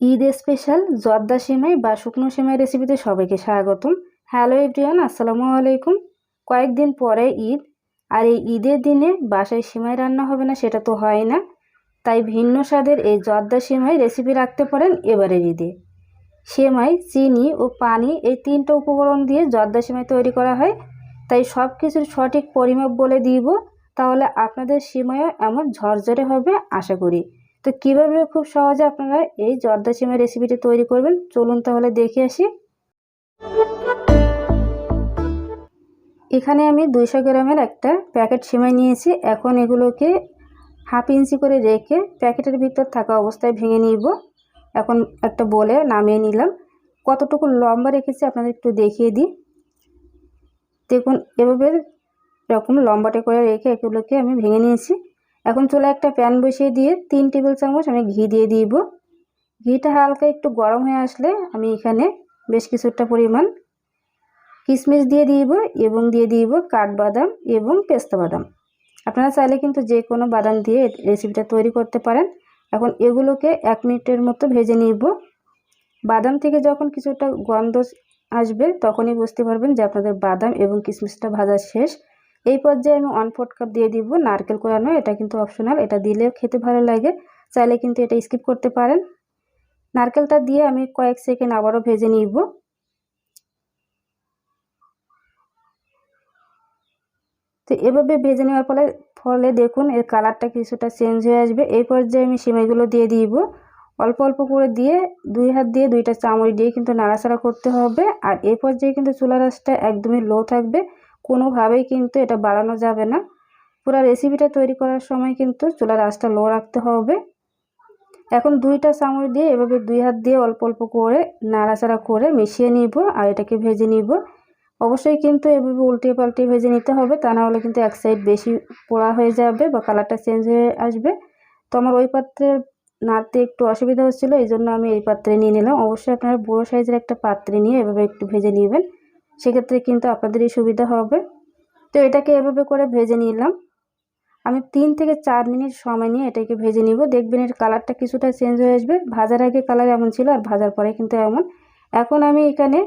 Eid special, জর্দা সেমাই বা শুকনো সেমাই রেসিপিতে সবাইকে স্বাগতম। হ্যালো এভরিওয়ান আসসালামু আলাইকুম। কয়েকদিন পরে ঈদ, আর এই ঈদের দিনে বাসায় সেমাই রান্না হবে না সেটা তো হয় না। তাই ভিন্ন স্বাদের এই জর্দা সেমাই রেসিপি রাখতে পারেন এবারের ঈদে। সেমাই, চিনি ও পানি এই তিনটা উপকরণ দিয়ে জর্দা সেমাই তৈরি করা হয়। তাই সব কিছুর সঠিক পরিমাপ বলে দিব, তাহলে আপনাদের সেমাইও এমন ঝরঝরে হবে, আশা করি। তো কীভাবে খুব সহজে আপনারা এই জর্দা সিমের রেসিপিটি তৈরি করবেন? চলুন তাহলে দেখে আসি। এখানে আমি দুইশো গ্রামের একটা প্যাকেট সিমাই নিয়েছি। এখন এগুলোকে হাফ ইঞ্চি করে রেখে প্যাকেটের ভিতর থাকা অবস্থায় ভেঙে নিব। এখন একটা বলে নামিয়ে নিলাম। কতটুকু লম্বা রেখেছি আপনাদের একটু দেখিয়ে দিই। দেখুন, এভাবে এরকম লম্বাটে করে রেখে এগুলোকে আমি ভেঙে নিয়েছি। এখন চলে একটা প্যান বসিয়ে দিয়ে তিন টেবিল চামচ আমি ঘি দিয়ে দিব। ঘিটা হালকা একটু গরম হয়ে আসলে আমি এখানে বেশ কিছুটা পরিমাণ কিশমিশ দিয়ে দিব এবং দিয়ে দিব কাঠবাদাম এবং পেস্তা বাদাম। আপনারা চাইলে কিন্তু যে কোনো বাদাম দিয়ে রেসিপিটা তৈরি করতে পারেন। এখন এগুলোকে এক মিনিটের মতো ভেজে নিব। বাদাম থেকে যখন কিছুটা গন্ধ আসবে তখনই বুঝতে পারবেন যে আপনাদের বাদাম এবং কিশমিশটা ভাজা শেষ। এই পর্যায়ে আমি ওয়ান ফোর্থ কাপ দিয়ে দিব। নারকেল কোরানো, এটা কিন্তু অপশনাল এটা দিলেও খেতে ভালো লাগে। চাইলে কিন্তু এটা স্কিপ করতে পারেন। নারকেলটা দিয়ে আমি কয়েক সেকেন্ড আবারও ভেজে নিব। তো এভাবে ভেজে নেওয়ার ফলে ফলে দেখুন এর কালারটা কিছুটা চেঞ্জ হয়ে আসবে। এই পর্যায়ে আমি সিমাইগুলো দিয়ে দিব। অল্প অল্প করে দিয়ে দুই হাত দিয়ে দুইটা চামচ দিয়ে কিন্তু নাড়াচাড়া করতে হবে। আর এই পর্যায়ে কিন্তু চুলা রাসটা একদমই লো থাকবে। কোনোভাবেই কিন্তু এটা বাড়ানো যাবে না। পুরো রেসিপিটা তৈরি করার সময় কিন্তু চুলার আঁচটা লো রাখতে হবে। এখন দুইটা চামচ দিয়ে এভাবে দুই হাত দিয়ে অল্প অল্প করে নাড়াচাড়া করে মিশিয়ে নিব আর এটাকে ভেজে নিব। অবশ্যই কিন্তু এভাবে উল্টে পাল্টে ভেজে নিতে হবে, তা না হলে কিন্তু এক সাইড বেশি পোড়া হয়ে যাবে বা কালারটা চেঞ্জ হয়ে আসবে। তো আমার ওই পাত্রে নাড়তে একটু অসুবিধা হচ্ছিল এই জন্য আমি এই পাত্রে নিয়ে নিলাম। অবশ্যই আপনারা বড়ো সাইজের একটা পাত্রে নিয়ে এভাবে একটু ভেজে নেবেন। সেক্ষেত্রে কিন্তু আপনাদেরই সুবিধা হবে। তো এটাকে এভাবে করে ভেজে নিলাম। আমি তিন থেকে চার মিনিট সময় নিয়ে এটাকে ভেজে নিব। দেখবেন এর কালারটা কিছুটা চেঞ্জ হয়ে আসবে। ভাজার আগে কালার এমন ছিল আর ভাজার পরে কিন্তু এমন। এখন আমি এখানে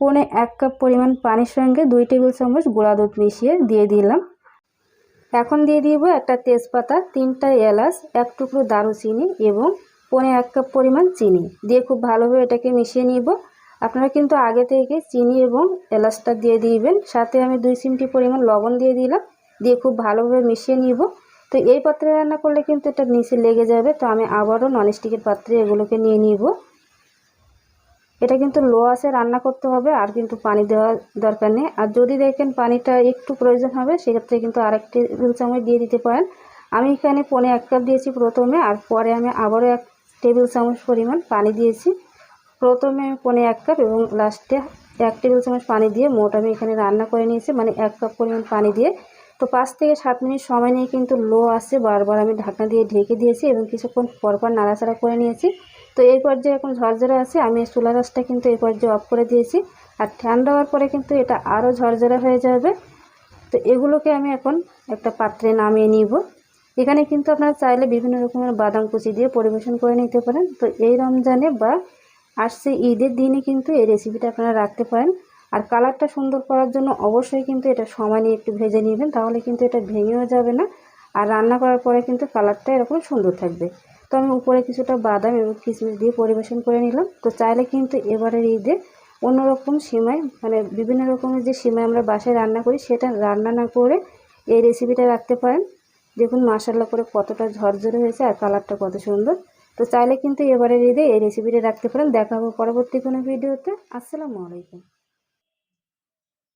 পনে এক কাপ পরিমাণ পানির সঙ্গে দুই টেবিল চামচ গুঁড়া দুধ মিশিয়ে দিয়ে দিলাম। এখন দিয়ে দিব একটা তেজপাতা, তিনটা এলাচ, এক টুকরো দারুচিনি এবং পনে এক কাপ পরিমাণ চিনি। দিয়ে খুব ভালোভাবে এটাকে মিশিয়ে নিব। আপনারা কিন্তু আগে থেকে চিনি এবং এলাচটা দিয়ে দিবেন, সাথে আমি দুই চিমটি পরিমাণ লবণ দিয়ে দিলাম, দিয়ে খুব ভালোভাবে মিশিয়ে নিব। তো এই পাত্রে রান্না করলে কিন্তু এটা নিচে লেগে যাবে, তো আমি আবারও ননস্টিকের পাত্রে এগুলোকে নিয়ে নিব। এটা কিন্তু লো আছে রান্না করতে হবে, আর কিন্তু পানি দেওয়ার দরকার নেই। আর যদি দেখেন পানিটা একটু প্রয়োজন হবে, সেক্ষেত্রে কিন্তু আরেকটি টেবিল চামচ দিয়ে দিতে পারেন। আমি এখানে পনে এক কাপ দিয়েছি প্রথমে, আর পরে আমি আবারও এক টেবিল চামচ পরিমাণ পানি দিয়েছি। প্রথমে পনে এক কাপ এবং লাস্টে এক টেবিল চামচ পানি দিয়ে মোট আমি এখানে রান্না করে নিয়েছি মানে এক কাপ পরিমাণ পানি দিয়ে। তো পাঁচ থেকে সাত মিনিট সময় নিয়ে কিন্তু লো আসে বারবার আমি ঢাকনা দিয়ে ঢেকে দিয়েছি এবং কিছুক্ষণ পরপর নাড়াচাড়া করে নিয়েছি। তো এই পর্যায়ে এখন ঝরঝরে আছে, আমি চুলা রাসটা কিন্তু এই পর্যায়ে অফ করে দিয়েছি। আর ঠান্ডা হওয়ার পরে কিন্তু এটা আরও ঝরঝরে হয়ে যাবে। তো এগুলোকে আমি এখন একটা পাত্রে নামিয়ে নিব। এখানে কিন্তু আপনারা চাইলে বিভিন্ন রকমের বাদাম কুচি দিয়ে পরিবেশন করে নিতে পারেন। তো এই রমজানে বা আসছে ঈদের দিনে কিন্তু এই রেসিপিটা আপনারা রাখতে পারেন। আর কালারটা সুন্দর করার জন্য অবশ্যই কিন্তু এটা সময় নিয়ে একটু ভেজে নেবেন, তাহলে কিন্তু এটা ভেঙেও যাবে না। আর রান্না করার পরে কিন্তু কালারটা এরকম সুন্দর থাকবে। তো আমি উপরে কিছুটা বাদাম এবং কিশমিশ দিয়ে পরিবেশন করে নিলাম। তো চাইলে কিন্তু এবারের ঈদে অন্যরকম সিমাই মানে বিভিন্ন রকমের যে সিমাই আমরা বাসায় রান্না করি, সেটা রান্না না করে এই রেসিপিটা রাখতে পারেন। দেখুন মাসাল্লা করে কতটা ঝরঝরে হয়েছে আর কালারটা কত সুন্দর। তো চাইলে কিন্তু এবারের ঈদে এই রেসিপিটা রাখতে পারেন। দেখা হবে পরবর্তী কোনো ভিডিওতে। আসসালামু আলাইকুম।